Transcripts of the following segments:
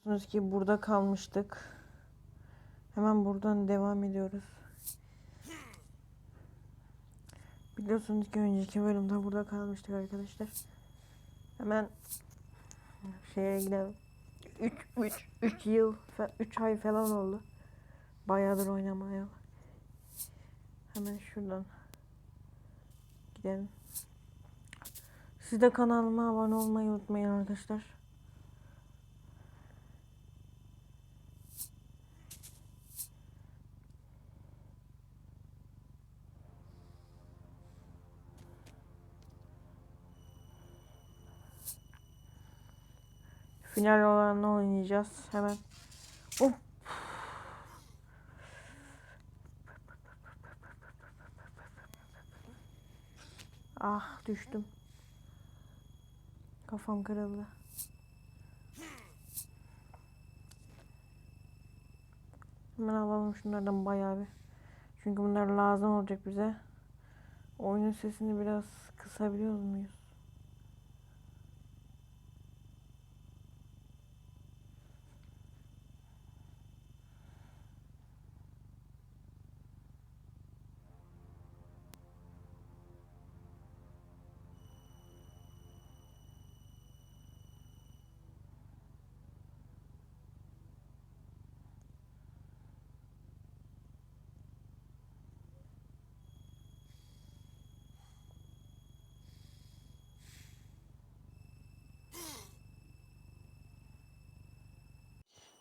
Biliyorsunuz ki burada kalmıştık. Hemen buradan devam ediyoruz. Biliyorsunuz ki önceki bölümde burada kalmıştık arkadaşlar. Hemen şeye gidelim. 3 3 3 yıl 3 ay falan oldu. Bayağıdır oynamaya. Hemen şuradan gidelim. Siz de kanalıma abone olmayı unutmayın arkadaşlar. Final olanı oynayacağız hemen. Hop. Ah düştüm. Kafam kırıldı. Hemen alalım şunlardan bayağı bir. Çünkü bunlar lazım olacak bize. Oyunun sesini biraz kısabiliyor muyuz?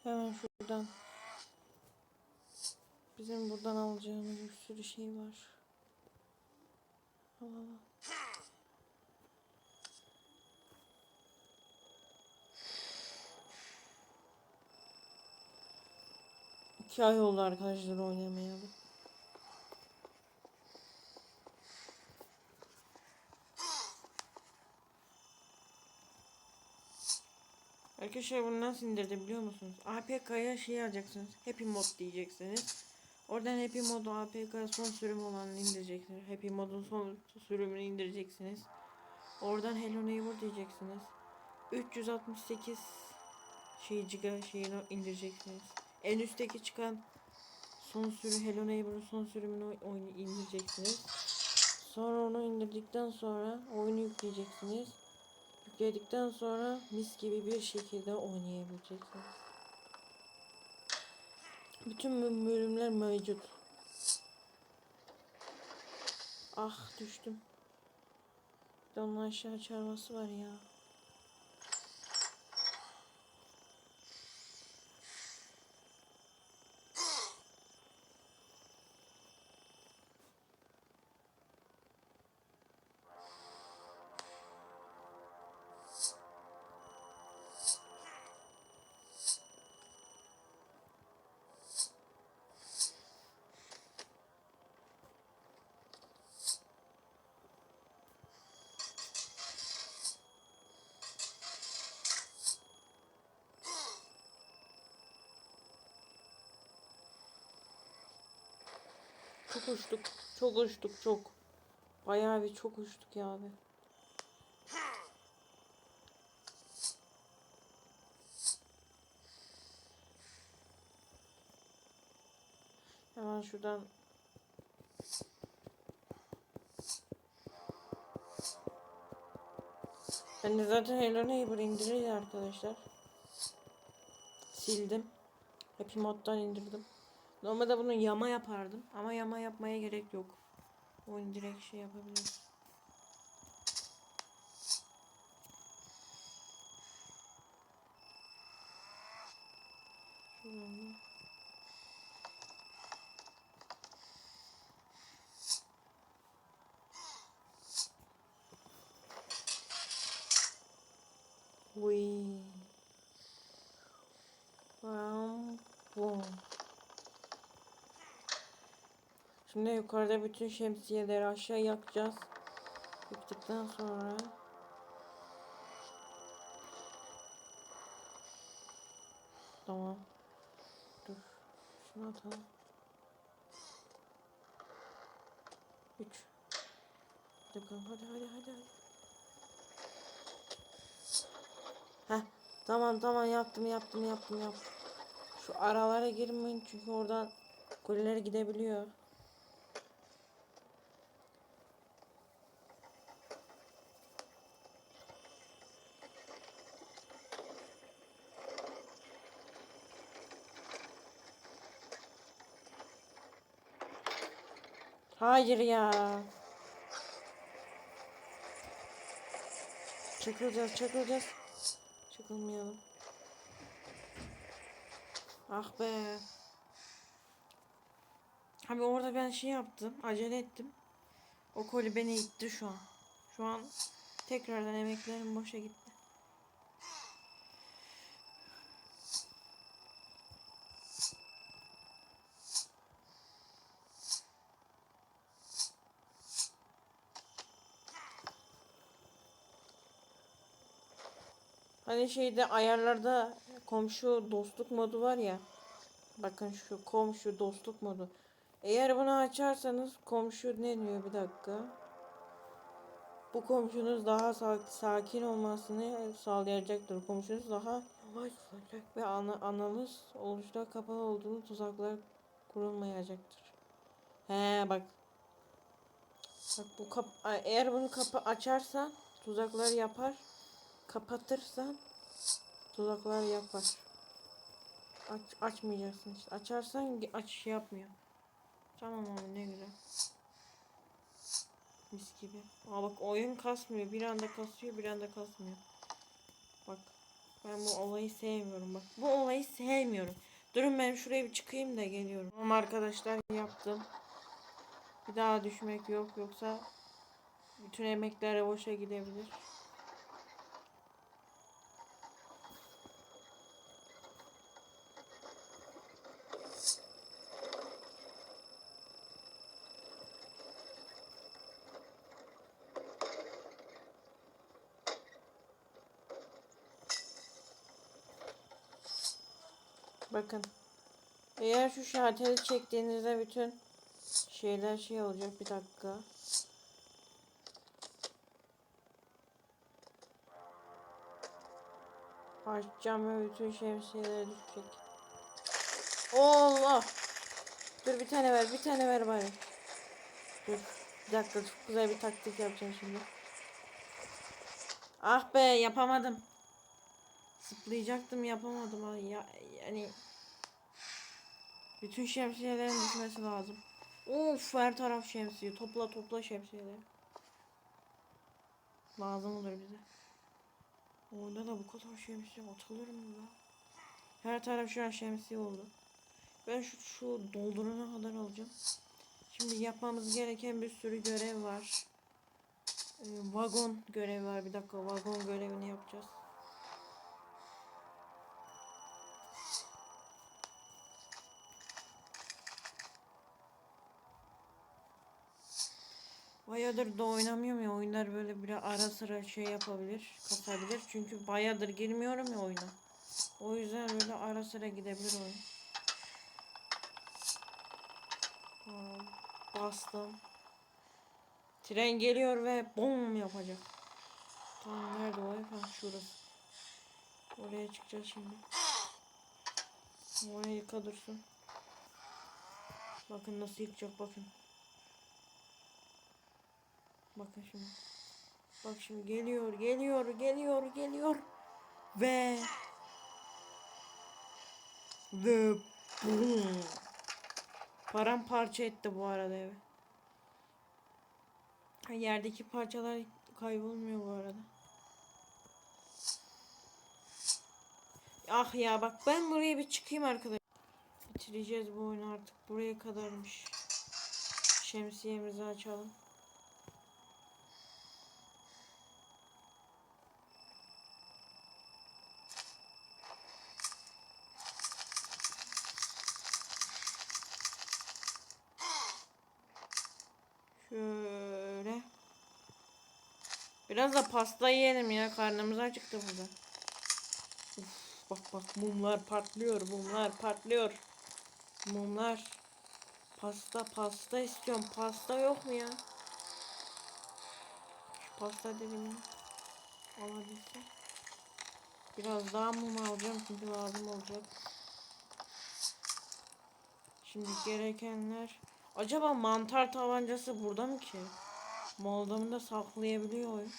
Hemen şuradan. Bizim buradan alacağımız bir sürü şey var. Alalım. İki ay oldu arkadaşlar oynamayalı. Arkadaşlar bunu nasıl indirdi biliyor musunuz? APK'ya şey alacaksınız. Happy Mod diyeceksiniz. Oradan Happy Mod'u APK son sürüm olanını indireceksiniz. Happy Mod'un son sürümünü indireceksiniz. Oradan Hello Neighbor diyeceksiniz. 368 şey giga şeyini indireceksiniz. En üstteki çıkan son sürü Hello Neighbor'ın son sürümünü oyunu indireceksiniz. Sonra onu indirdikten sonra oyunu yükleyeceksiniz. Yükledikten sonra mis gibi bir şekilde oynayabileceksiniz. Bütün bölümler mevcut. Ah düştüm. Onun aşağı çarması var ya. Çok uçtuk. Çok uçtuk çok. Bayağı bir çok uçtuk ya abi. Hemen şuradan Ben de zaten Hello Neighbor indirirdi arkadaşlar. Sildim. Happy Mod'dan indirdim. Normalde bunu yama yapardım ama yama yapmaya gerek yok. Oyun direkt şey yapabilir. Şuradan. Şimdi yukarıda bütün şemsiyeleri aşağı yakacağız. Yıktıktan sonra Tamam. Dur. Şunu atalım. 3 Hadi bakalım hadi hadi hadi. hadi. Heh Tamam tamam yaptım yaptım yaptım yaptım. Şu aralara girmeyin çünkü oradan kuleler gidebiliyor. Hayır ya. Çakılacağız, çakılacağız. Çakılmayalım. Ah be. Abi orada ben şey yaptım, acele ettim. O koli beni itti şu an. Şu an tekrardan emeklerim boşa gitti. Hani şeyde ayarlarda komşu dostluk modu var ya. Bakın şu komşu dostluk modu. Eğer bunu açarsanız komşu ne diyor bir dakika. Bu komşunuz daha sa- sakin olmasını sağlayacaktır. Komşunuz daha yavaş olacak ve ana analiz oluşta kapalı olduğunu tuzaklar kurulmayacaktır. He bak. Bak bu kap eğer bunu kapı açarsan tuzaklar yapar. Kapatırsan tuzaklar yapar. Aç, açmayacaksın işte. Açarsan aç şey yapmıyor. Tamam abi ne güzel. Mis gibi. Aa bak oyun kasmıyor. Bir anda kasıyor bir anda kasmıyor. Bak. Ben bu olayı sevmiyorum bak. Bu olayı sevmiyorum. Durun ben şuraya bir çıkayım da geliyorum. Tamam arkadaşlar yaptım. Bir daha düşmek yok yoksa bütün emekler boşa gidebilir. Bakın. Eğer şu şalteri çektiğinizde bütün şeyler şey olacak. Bir dakika. Açacağım ve bütün şemsiyeler düşecek. Allah! Dur bir tane ver, bir tane ver bari. Dur. Bir dakika çok güzel bir taktik yapacağım şimdi. Ah be yapamadım. Zıplayacaktım yapamadım. Ay Ya, yani bütün şemsiyelerin düşmesi lazım. Of her taraf şemsiye. Topla topla şemsiyeleri. Lazım olur bize. Orada da bu kadar şemsiye atılır mı ya? Her taraf şu an şemsiye oldu. Ben şu, şu doldurana kadar alacağım. Şimdi yapmamız gereken bir sürü görev var. Ee, vagon görevi var. Bir dakika vagon görevini yapacağız. Bayağıdır da oynamıyorum ya oyunlar böyle bir ara sıra şey yapabilir, kasabilir. Çünkü bayağıdır girmiyorum ya oyuna. O yüzden böyle ara sıra gidebilir oyun. Aa, bastım. Tren geliyor ve bom yapacak. Tamam nerede o? Ha şurası. Oraya çıkacağız şimdi. Orayı yıka dursun. Bakın nasıl yıkacak bakın. Bakın şimdi. Bak şimdi geliyor, geliyor, geliyor, geliyor. Ve ve boom. Paramparça etti bu arada evi. Yerdeki parçalar kaybolmuyor bu arada. Ah ya bak ben buraya bir çıkayım arkadaşlar. Bitireceğiz bu oyunu artık. Buraya kadarmış. Şemsiyemizi açalım. Biraz da pasta yiyelim ya. Karnımız acıktı burada. Bak bak mumlar patlıyor. Mumlar patlıyor. Mumlar. Pasta pasta istiyorum. Pasta yok mu ya? Şu pasta dilimini alabilsem. Biraz daha mum alacağım çünkü lazım olacak. Şimdi gerekenler. Acaba mantar tabancası burada mı ki? Moldamı da saklayabiliyor oyun.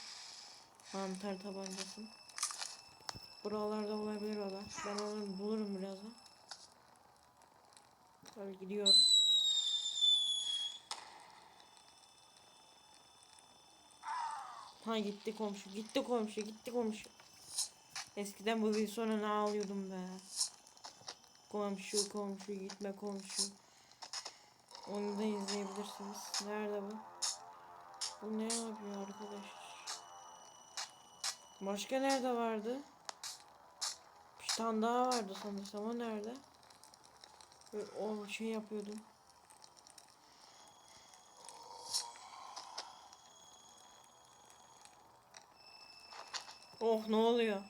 Mantar tabancası. Buralarda olabilir o da. Ben onu bulurum birazdan. Tabii gidiyor. Ha gitti komşu, gitti komşu, gitti komşu. Eskiden bu bir sonuna ağlıyordum be. Komşu, komşu, gitme komşu. Onu da izleyebilirsiniz. Nerede bu? Bu ne yapıyor arkadaş? Başka nerede vardı? Bir tane daha vardı sanırsam. O nerede? O şey yapıyordum. Oh ne oluyor?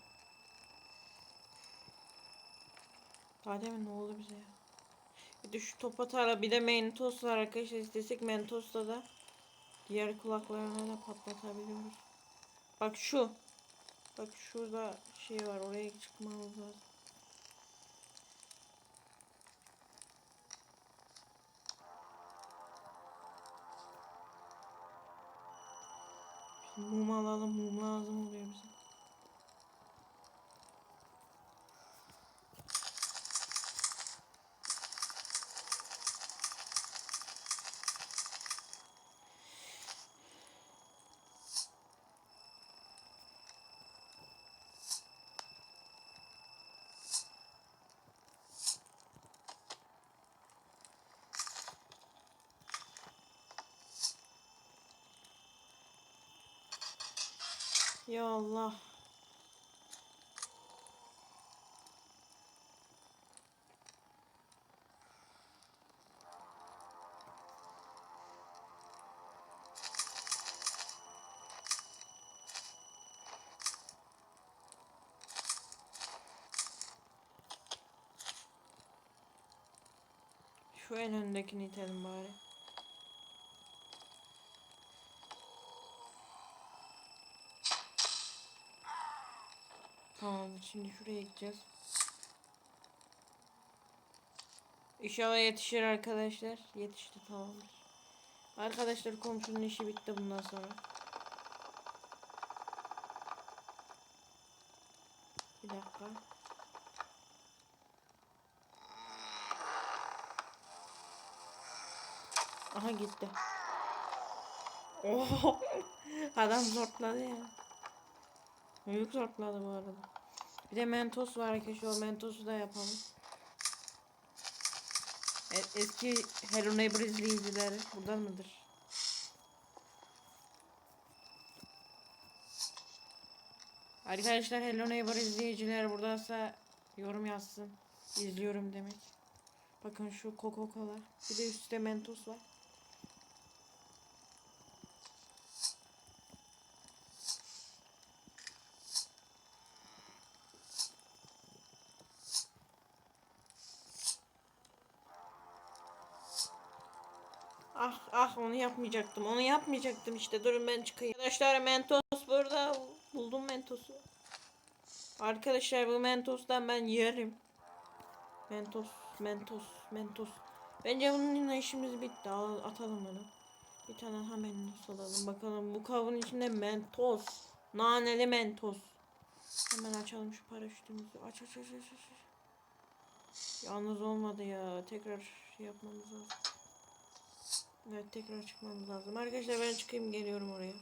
Daha ne oldu bize ya? Bir de şu top atarla bir de mentos var arkadaşlar istesek mentosla da diğer kulaklarına da patlatabiliyoruz. Bak şu. Bak şurada şey var oraya çıkmamız lazım. Mum alalım mum lazım oluyor bize. Ya Allah. Şu en öndekini itelim bari. Tamam şimdi şuraya gideceğiz. İnşallah yetişir arkadaşlar. Yetişti tamamdır. Arkadaşlar komşunun işi bitti bundan sonra. Bir dakika. Aha gitti. Oh! Adam zortladı ya. Büyük zortladı bu arada. Bir de mentos var arkadaşlar. O mentosu da yapalım. E- eski Hello Neighbor izleyicileri burada mıdır? Arkadaşlar Hello Neighbor izleyiciler buradaysa yorum yazsın. İzliyorum demek. Bakın şu Coca Cola. Bir de üstte Mentos var. Ah ah onu yapmayacaktım. Onu yapmayacaktım işte. Durun ben çıkayım. Arkadaşlar Mentos burada. Buldum Mentos'u. Arkadaşlar bu Mentos'tan ben yerim. Mentos, Mentos, Mentos. Bence bununla işimiz bitti. Al, atalım bunu. Bir tane daha Mentos alalım. Bakalım bu kabın içinde Mentos. Naneli Mentos. Hemen açalım şu paraşütümüzü. Aç aç aç aç aç. Yalnız olmadı ya. Tekrar şey yapmamız lazım. Evet tekrar çıkmamız lazım. Arkadaşlar ben çıkayım geliyorum oraya.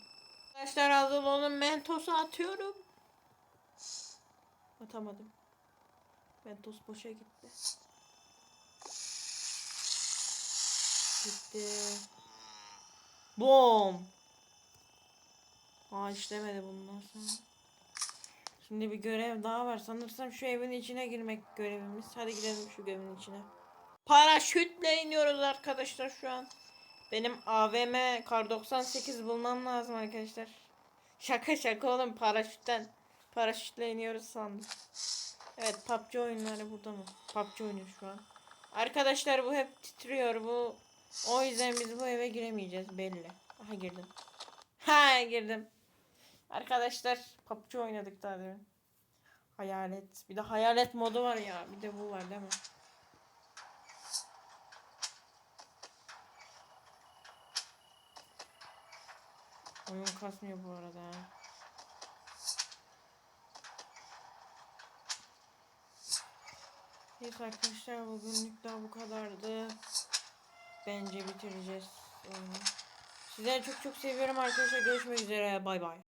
Arkadaşlar hazır olun mentosu atıyorum. Atamadım. Mentos boşa gitti. Gitti. Bom. Aa işlemedi bundan sonra. Şimdi bir görev daha var. Sanırsam şu evin içine girmek görevimiz. Hadi gidelim şu evin içine. Paraşütle iniyoruz arkadaşlar şu an. Benim AVM kar 98 bulmam lazım arkadaşlar. Şaka şaka oğlum paraşütten. Paraşütle iniyoruz sandım. Evet PUBG oyunları burada mı? PUBG oynuyor şu an. Arkadaşlar bu hep titriyor bu. O yüzden biz bu eve giremeyeceğiz belli. Aha girdim. Ha girdim. Arkadaşlar PUBG oynadık daha demin. Hayalet. Bir de hayalet modu var ya. Bir de bu var değil mi? Oyun kasmıyor bu arada. Neyse arkadaşlar bugünlük daha bu kadardı. Bence bitireceğiz. Sizleri çok çok seviyorum arkadaşlar. Görüşmek üzere. Bay bay.